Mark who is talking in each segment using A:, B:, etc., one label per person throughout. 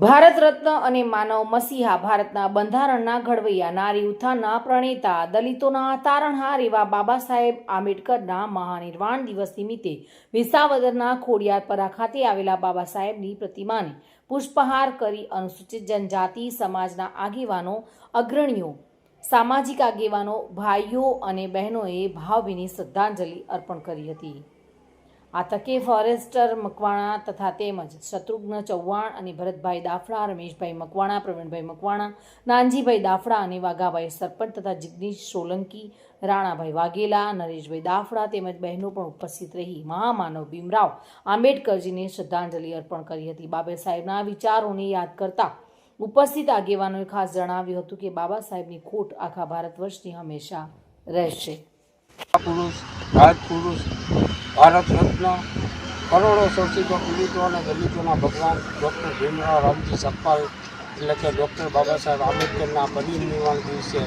A: ભારત રત્ન અને માનવ મસીહા ભારતના બંધારણના ઘડવૈયા નારી ઉત્થાનના પ્રણેતા, દલિતોના તારણહાર એવા બાબા સાહેબ આંબેડકરના મહાનિર્વાણ દિવસ નિમિત્તે વિસાવદરના ખોડિયારપરા ખાતે આવેલા બાબા સાહેબની પ્રતિમાને પુષ્પહાર કરી અનુસૂચિત જનજાતિ સમાજના આગેવાનો, અગ્રણીઓ, સામાજિક આગેવાનો, ભાઈઓ અને બહેનોએ ભાવભીની શ્રદ્ધાંજલિ અર્પણ કરી હતી. આ ફોરેસ્ટર મકવાણા તથા તેમજ શત્રુઘ્ન ચૌહાણ અને ભરતભાઈ દાફડા, રમેશભાઈ મકવાણા, પ્રવીણભાઈ મકવાણા, નાનજીભાઈ દાફડા અને વાઘાભાઈ સરપંચ તથા જિગ્નેશ સોલંકી, રાણાભાઈ વાઘેલા, નરેશભાઈ દાફડા તેમજ બહેનો પણ ઉપસ્થિત રહી મહામાનવ ભીમરાવ આંબેડકરજીને શ્રદ્ધાંજલિ અર્પણ કરી હતી. બાબા સાહેબના વિચારોને યાદ કરતા ઉપસ્થિત આગેવાનોએ ખાસ જણાવ્યું હતું કે બાબા સાહેબની ખોટ આખા ભારત વર્ષની હંમેશા રહેશે.
B: પુરુષ રાજપુરુષ, ભારત રત્ન, કરોડો શોષિતો પીડિતો અને દલિતોના ભગવાન ડૉક્ટર ભીમરાવ રામજી સપ્પાલ, એટલે કે ડૉક્ટર બાબા સાહેબ આંબેડકરના પરિનિર્વાણ દિવસે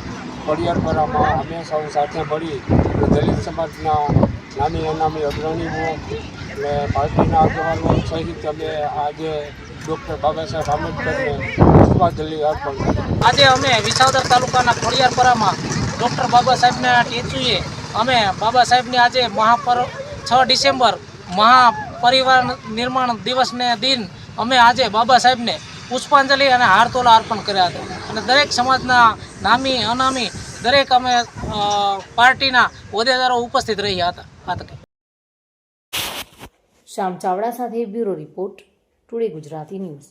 B: ખોડિયારપરામાં અમે સૌ સાથે મળી દલિત સમાજના નામી અનામી અગ્રણીઓ અને પાર્ટીના આગેવાનો સહિત અમે આજે ડૉક્ટર બાબા સાહેબ આંબેડકરને પુષ્પાંજલિ અર્પણ
C: આજે અમે વિસાવદર તાલુકાના ખોડિયારપરામાં ડૉક્ટર બાબા સાહેબના ટેચુએ અમે બાબા સાહેબની આજે મહાપર છ ડિસેમ્બર મહાપરિવાર નિર્માણ દિવસને દિન અમે આજે બાબા સાહેબને પુષ્પાંજલિ અને હારતોલા અર્પણ કર્યા હતા. અને દરેક સમાજના નામી, અનામી, દરેક અમે પાર્ટીના હોદ્દેદારો ઉપસ્થિત રહ્યા હતા. આ તકે.
A: શ્યામ ચાવડા સાથે bureau report, today Gujarati news.